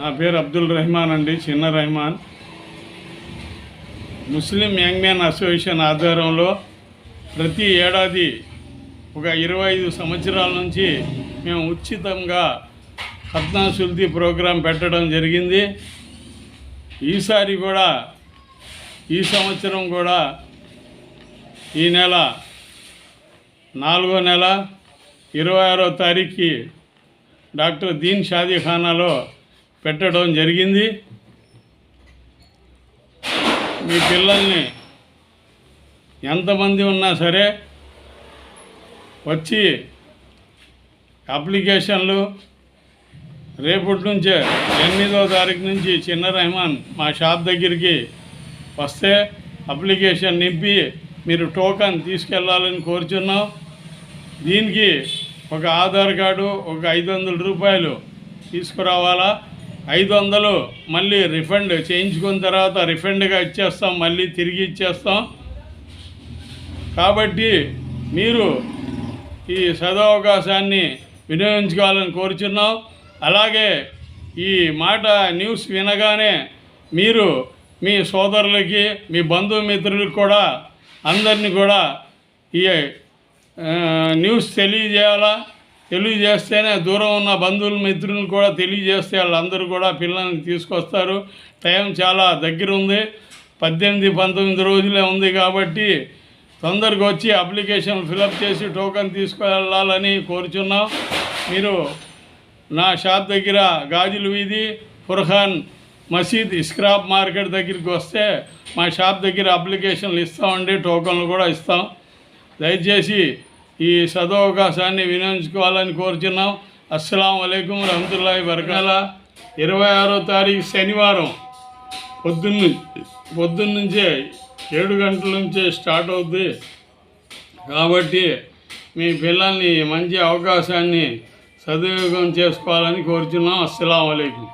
నా పేరు అబ్దుల్ రెహమాన్ అండి చిన్న Rehman. Muslim young man association ఆధ్వర్యంలో ప్రతి ఏడాది ఒక ఇరవై ఐదు సంవత్సరాల నుంచి మేము ఉచితంగా ఖత్నా సుల్తీ ప్రోగ్రాం పెట్టడం జరిగింది. ఈసారి కూడా ఈ సంవత్సరం కూడా ఈ నెల నాలుగో నెల ఇరవై ఆరో తారీఖుకి డాక్టర్ దీన్ షాదీఖానాలో పెట్టడం జరిగింది. మీ పిల్లల్ని ఎంతమంది ఉన్నా సరే వచ్చి అప్లికేషన్లు రేపటి నుంచే ఎనిమిదో తారీఖు నుంచి చిన్న రెహమాన్ మా షాప్ దగ్గరికి వస్తే అప్లికేషన్ నింపి మీరు టోకన్ తీసుకెళ్ళాలని కోరుచున్నాం. దీనికి ఒక ఆధార్ కార్డు ఒక ఐదు వందల రూపాయలు తీసుకురావాలా? ఐదు వందలు మళ్ళీ రిఫండ్ చేయించుకున్న తర్వాత రిఫండ్గా ఇచ్చేస్తాం మళ్ళీ తిరిగి ఇచ్చేస్తాం. కాబట్టి మీరు ఈ సదవకాశాన్ని వినియోగించుకోవాలని కోరుచున్నాం. అలాగే ఈ మాట న్యూస్ వినగానే మీరు మీ సోదరులకి మీ బంధుమిత్రులకు కూడా అందరినీ కూడా ఈ న్యూస్ తెలియజేయాలా? తెలియజేస్తేనే దూరం ఉన్న బంధువులు మిత్రులను కూడా తెలియజేస్తే వాళ్ళందరూ కూడా పిల్లల్ని తీసుకొస్తారు. టైం చాలా దగ్గర ఉంది పద్దెనిమిది పంతొమ్మిది రోజులే ఉంది కాబట్టి తొందరగా వచ్చి అప్లికేషన్ ఫిలప్ చేసి టోకెన్ తీసుకెళ్ళాలని కోరుచున్నాం. మీరు నా షాప్ దగ్గర గాజుల వీధి ఫుర్హాన్ మసీద్ స్క్రాప్ మార్కెట్ దగ్గరికి వస్తే మా షాప్ దగ్గర అప్లికేషన్లు ఇస్తామండి టోకన్లు కూడా ఇస్తాం. దయచేసి ఈ సదవకాశాన్ని వినియోగించుకోవాలని కోరుచున్నాం. అస్సలం అయికం రహమతుల్లా వరకాల. ఇరవై ఆరో తారీఖు శనివారం పొద్దున్న పొద్దున్న నుంచే ఏడు గంటల నుంచే స్టార్ట్ అవుద్ది. కాబట్టి మీ పిల్లల్ని మంచి అవకాశాన్ని సద్వినియోగం చేసుకోవాలని కోరుచున్నాం. అస్సలం అయికం